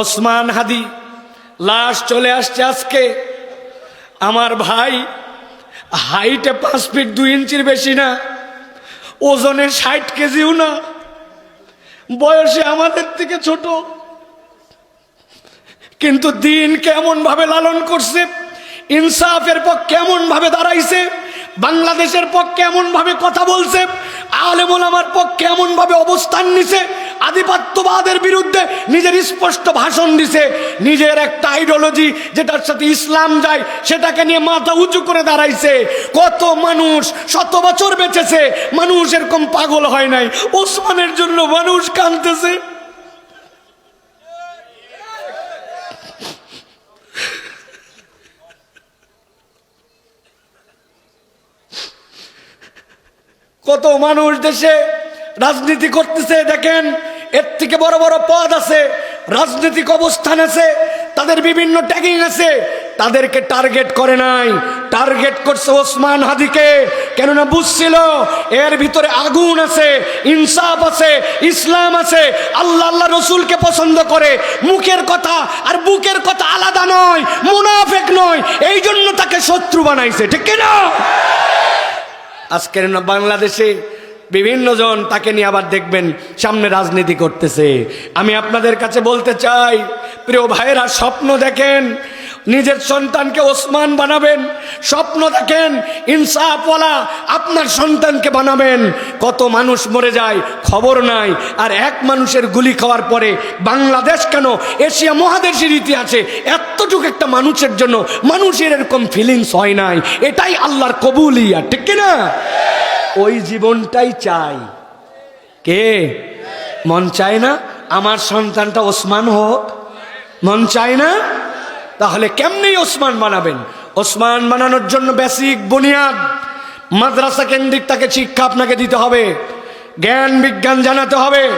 ওসমান হাদি, লাশ চলে আসছে আজকে। আমার ভাই হাইটে পাঁচ ফিট দুই ইঞ্চির বেশি না, ওজনে ষাট কেজিও না। বয়সে আমাদের থেকে ছোট। কিন্তু দিন কেমন ভাবে লালন করছে, ইনসাফের পক্ষে কেমন ভাবে দাঁড়াইছে, বাংলাদেশের পক্ষে ভাবে কথা বলছে, আলেমুল আমার পক্ষে ভাবে অবস্থান নিছে আধিপত্যবাদের বিরুদ্ধে নিজের স্পষ্ট ভাষণ দিছে, নিজের একটা আইডিওলজি যেটার সাথে ইসলাম যায়, সেটাকে নিয়ে মাথা উঁচু করে দাঁড়াইছে। কত মানুষ শত বছর বেঁচেছে, মানুষ এরকম পাগল হয় নাই। ওসমানের জন্য মানুষ কাঁদতেছে। কত মানুষ দেশে রাজনীতি করতেছে, দেখেন। এর থেকে বড় বড় পদ আছে, রাজনৈতিক অবস্থান আছে, তাদের বিভিন্ন ট্যাগিং আছে। তাদেরকে টার্গেট করে নাই। টার্গেট করছে ওসমান হাদিকে। কেননা বুঝছিল, এর ভিতরে আগুন আছে, ইনসাফ আছে, ইসলাম আছে। আল্লাহ আল্লাহ রসুলকে পছন্দ করে। মুখের কথা আর বুকের কথা আলাদা নয়, মুনাফেক নয়। এই জন্য তাকে শত্রু বানাইছে, ঠিক না আজকের না বাংলাদেশে বিভিন্ন জন তাকে নিয়ে আবার দেখবেন সামনে রাজনীতি করতেছে। আমি আপনাদের কাছে বলতে চাই, প্রিয় ভাইয়েরা, স্বপ্ন দেখেন, নিজের সন্তানকে ওসমান বানাবেন, স্বপ্ন দেখেন, ইনসাফওয়ালা আপনার সন্তানকে বানাবেন। কত মানুষ মরে যায়, খবর নাই, আর এক মানুষের গুলি খাওয়ার পরে বাংলাদেশ কেন এশিয়া মহাদেশের ইতিহাসে এতটুকু একটা মানুষের জন্য মানুষের এরকম ফিলিংস হয় নাই? এটাই আল্লাহর কবুলিয়া ঠিক না ওই জীবনটাই চাই। কে? মন চায় না? আমার সন্তানটা ওসমান হোক। মন চায় না? তাহলে কেমনি ওসমান বানাবেন? ওসমান বানানোর জন্য বেসিক বুনিয়াদ। মাদ্রাসা কেন্দ্রিক তাকে শিক্ষা আপনাকে দিতে হবে। জ্ঞান, বিজ্ঞান জানাতে হবে।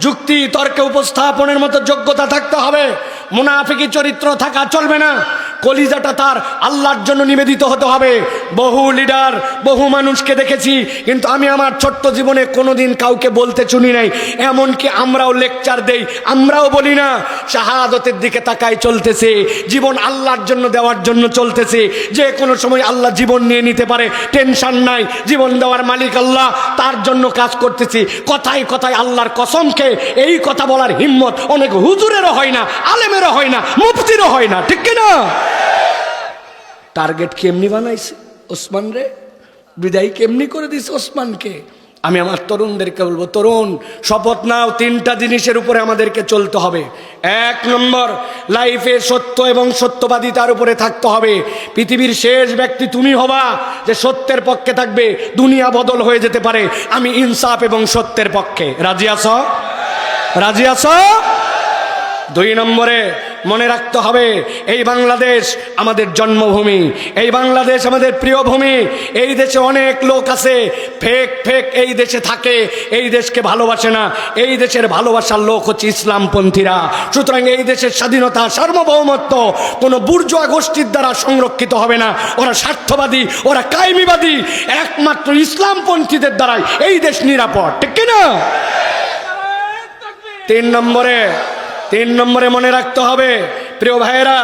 যুক্তি, তর্কে উপস্থাপনের মতো যোগ্যতা থাকতে হবে। মুনাফিকি চরিত্র থাকা চলবে না। কলিজাটা তার আল্লাহর জন্য নিবেদিত হতে হবে। বহু লিডার বহু মানুষকে দেখেছি, কিন্তু আমি আমার ছোট্ট জীবনে কোনোদিন কাউকে বলতে শুনি নাই। এমনকি আমরাও লেকচার দেই, আমরাও বলি না, শাহাদতের দিকে তাকাই চলতেছে, জীবন আল্লাহর জন্য দেওয়ার জন্য চলতেছে। যে কোনো সময় আল্লাহ জীবন নিয়ে নিতে পারে টেনশন নাই, জীবন দেওয়ার মালিক আল্লাহ, তার জন্য কাজ করতেছি। কথায় কথায় আল্লাহর কসমকে এই কথা বলার হিম্মত অনেক হুজুরেরও হয় না, আলেমেরও হয় না, মুফতিরও হয় না, ঠিক কিনা? টার্গেট কেমনি বানাইছে? ওসমান রে, বিদায় কেমনি করে দিছে ওসমানকে? আমি আমার তরুণদেরকে বলব, তরুণ, শপথ নাও, তিনটা জিনিসের উপরে আমাদেরকে চলতে হবে। এক নম্বর, লাইফে সত্য এবং সত্যবাদিতার উপরে থাকতে হবে। পৃথিবীর শেষ ব্যক্তি তুমি হবা, যে সত্যের পক্ষে থাকবে, দুনিয়া বদল হয়ে যেতে পারে। আমি ইনসাফ এবং সত্যের পক্ষে। রাজি আছ? রাজি আছো? দুই নম্বরে মনে রাখতে হবে, এই বাংলাদেশ আমাদের জন্মভূমি, এই বাংলাদেশ আমাদের প্রিয় ভূমি এই দেশে অনেক লোক আছে, ফেক ফেক, এই দেশে থাকে, এই দেশকে ভালোবাসে না, এই দেশের ভালোবাসার লোক হচ্ছে ইসলামপন্থীরা। সুতরাং এই দেশের স্বাধীনতা, সার্বভৌমত্ব কোনো বুর্জোয়া গোষ্ঠীর দ্বারা সংরক্ষিত হবে না, ওরা স্বার্থবাদী, ওরা কায়েমিবাদী, একমাত্র ইসলামপন্থীদের দ্বারাই এই দেশ নিরাপদ। ঠিক কিনা? তিন নম্বরে তিন নম্বরে মনে রাখতে হবে প্রিয় ভাইয়েরা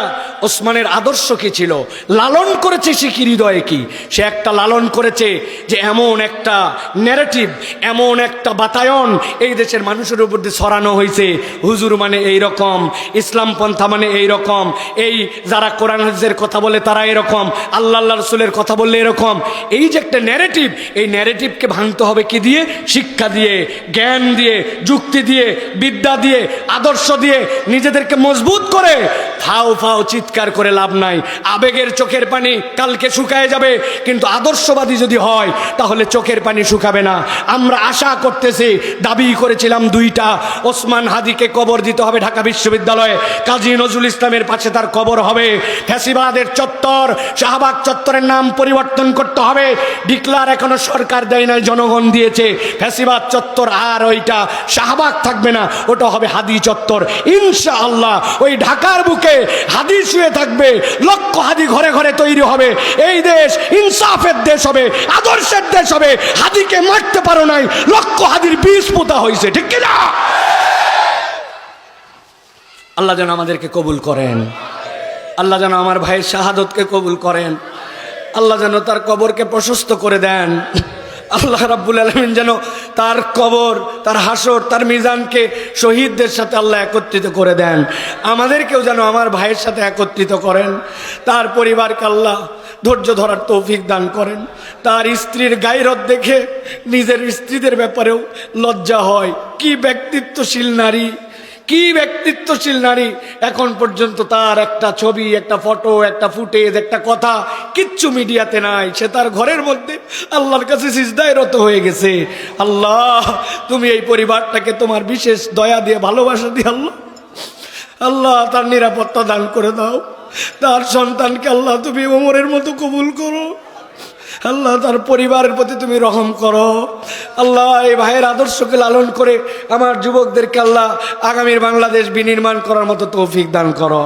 ওসমানের আদর্শ কি ছিল? লালন করেছে সে কি হৃদয়ে কি? সে একটা লালন করেছে যে এমন একটা ন্যারেটিভ এমন একটা বাতায়ন এই দেশের মানুষের উপর দিয়ে ছড়ানো হয়েছে। হুজুর মানে এই রকম ইসলাম পন্থা মানে এই রকম এই যারা কোরআন হাদিসের কথা বলে তারা এরকম, আল্লাহ আল্লাহ রসুলের কথা বললে এরকম। এই যে একটা ন্যারেটিভ এই ন্যারেটিভকে ভাঙতে হবে কি দিয়ে? শিক্ষা দিয়ে, জ্ঞান দিয়ে, যুক্তি দিয়ে, বিদ্যা দিয়ে, আদর্শ দিয়ে নিজেদেরকে মজবুত করে। ফাও ফাও চিৎকার করে লাভ নাই। আবেগের চোখের পানি কালকে শুকায় যাবে, কিন্তু আদর্শবাদী যদি হয়, তাহলে চোখের পানি শুকাবে না। আমরা আশা করতেছি, দাবি করেছিলাম দুইটা। ওসমান হাদিকে কবর দিতে হবে ঢাকা বিশ্ববিদ্যালয়ে। কাজী নজরুল ইসলামের পাশে তার কবর হবে। ফ্যাসিবাদের চত্বর, শাহবাগ চত্বরের নাম পরিবর্তন করতে হবে। ডিক্লার এখনও সরকার দেয় নাই, জনগণ দিয়েছে। ফ্যাসিবাদ চত্বর আর ওইটা শাহবাগ থাকবে না, ওটা হবে হাদি চত্বর। ইনশা আল্লাহ ওই ঢাকার বুকে হাদি শুয়ে থাকবে, লক্ষ হাদি ঘরে ঘরে তৈরি হবে। এই দেশ ইনসাফের দেশ হবে, আদর্শের দেশ হবে। হাদিকে মারতে পারো নাই, লক্ষ হাদির বীজ পোতা হয়েছে ঠিক কিনা? আল্লাহ যেন আমাদেরকে কবুল করেন। আল্লাহ যেন আমার ভাইয়ের শাহাদতকে কবুল করেন। আল্লাহ যেন তার কবরকে প্রশস্ত করে দেন। আল্লাহ রাব্বুল আলমিন যেন তার কবর, তার হাসর, তার মিজানকে শহীদদের সাথে আল্লাহ একত্রিত করে দেন। আমাদেরকেও যেন আমার ভাইয়ের সাথে একত্রিত করেন। তার পরিবারকে আল্লাহ ধৈর্য ধরার তৌফিক দান করেন। তার স্ত্রীর গাইরত দেখে নিজের স্ত্রীদের ব্যাপারেও লজ্জা হয়। কি ব্যক্তিত্বশীল নারী কি ব্যক্তিত্বশীল নারী? এখন পর্যন্ত তার একটা ছবি, একটা ফটো, একটা ফুটেজ, একটা কথা কিচ্ছু মিডিয়াতে নাই। সে তার ঘরের মধ্যে আল্লাহর কাছে সিজদায় রত হয়ে গেছে। আল্লাহ, তুমি এই পরিবারটাকে তোমার বিশেষ দয়া দিয়ে, ভালোবাসা দিয়ে আল্লাহ আল্লাহ তার নিরাপত্তা দান করে দাও। তার সন্তানকে আল্লাহ তুমি ওমরের মতো কবুল করো। আল্লাহ তার পরিবারের প্রতি তুমি রহম করো। আল্লাহ, এই ভাইয়ের আদর্শকে লালন করে আমার যুবকদেরকে আল্লাহ আগামীর বাংলাদেশ বিনির্মাণ করার মতো তৌফিক দান করো।